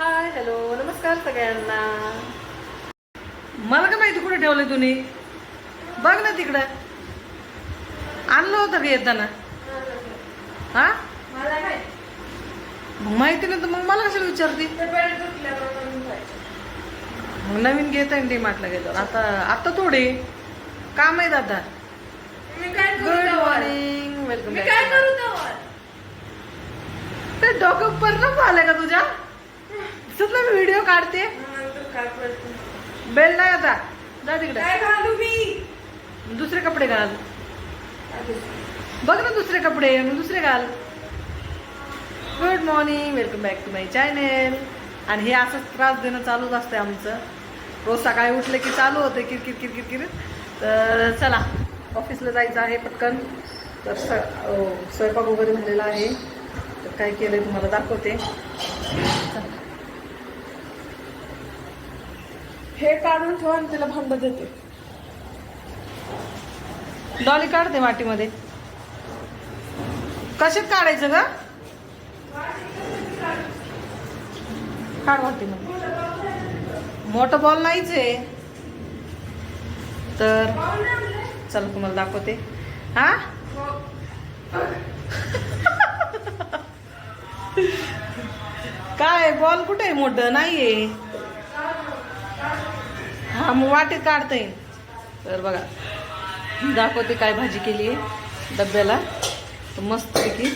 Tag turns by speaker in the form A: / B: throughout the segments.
A: Hi hello नमस्कार सगळ्यांना. मला का माहिती कुठे ठेवलंय तुम्ही बघ ना तिकडं. आणलं होतं का येताना? हा? मग माहिती नाही तर मग मला कशाला विचारते? मग नवीन घेत आहे डी मार्टला घेतो आता आता थोडे. काम आहेत आता गुड मॉर्निंग वेलकम ते डोकं परिणाम आलाय का मी व्हिडिओ काढते? बेल नाही आता. जा तिकडे. दुसरे कपडे घाल. बघ ना दुसरे कपडे दुसरे घाल. Good morning welcome back to my channel आणि हे असंच त्रास देणं चालूच असते आमचं. रोज सकाळी उठले की चालू होते किरकिर किरकिर किरकिर. तर चला ऑफिसला जायचं आहे पटकन. तर स स्वयंपाक वगैरे झालेला आहे. तर काय केलंय तुम्हाला दाखवते चला.
B: हे काढून ठेवा आणि तिला भांड देते.
A: डॉली काढते वाटीमध्ये कशात काढायचं ग? काढ वाटीमध्ये मोठं बॉल नाहीच आहे. तर चल तुम्हाला दाखवते. हा? काय बॉल कुठे आहे? मोठं नाहीये. हा मग वाटेत काढता येईल तर बघा दाखवते काय भाजी केली आहे डब्याला. तर मस्तपैकी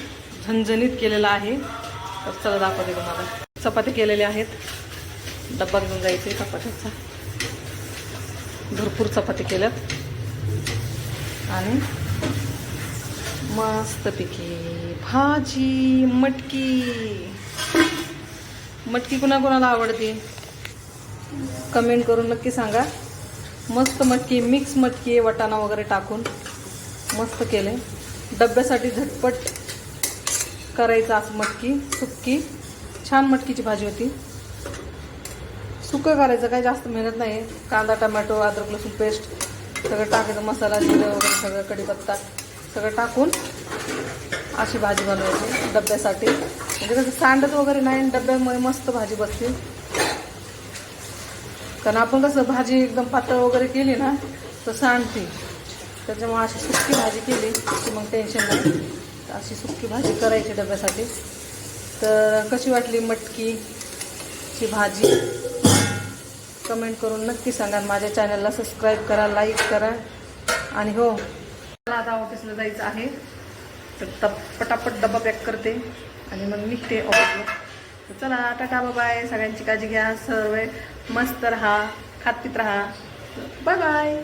A: झणझणीत केलेला आहे. तर चला दाखवते तुम्हाला. चपाती केलेल्या आहेत. डब्बा घेऊन जायचे चपात्याचा भरपूर चपाती केल्यात. आणि मस्तपैकी भाजी मटकी. मटकी कुणाकुणाला आवडते? कमेंट करून नक्की सांगा. मस्त मटकी मिक्स मटकी आहे वगैरे टाकून. मस्त केले. डब्यासाठी झटपट करायचं असं मटकी सुक्की. छान मटकीची भाजी होती. सुकं करायचं काही जास्त मेहनत नाही कांदा टमॅटो अद्रक लसूण पेस्ट सगळं टाकायचं. मसाला जिरं वगैरे सगळं कढीपत्ता सगळं टाकून अशी भाजी बनवायची डब्यासाठी. म्हणजे कसं सांडत वगैरे नाही आणि डब्यामुळे मस्त भाजी बसते. कारण आपण कसं भाजी एकदम पातळ वगैरे केली ना तर सांडते. त्याच्यामुळे अशी सुक्की भाजी केली की मग टेन्शन नाही. अशी सुक्की भाजी करायची डब्यासाठी. तर कशी वाटली मटकीची भाजी? कमेंट करून नक्की सांगा. माझ्या चॅनलला सबस्क्राईब करा लाईक करा. आणि हो मला आता ऑफिसला जायचं आहे. तर टप पटापट डबा पॅक करते. आणि मग निघते ऑफिसला चला टाटा बाय सगळ्यांची काळजी घ्या सर्व मस्त राहा खात पित राहा. Bye bye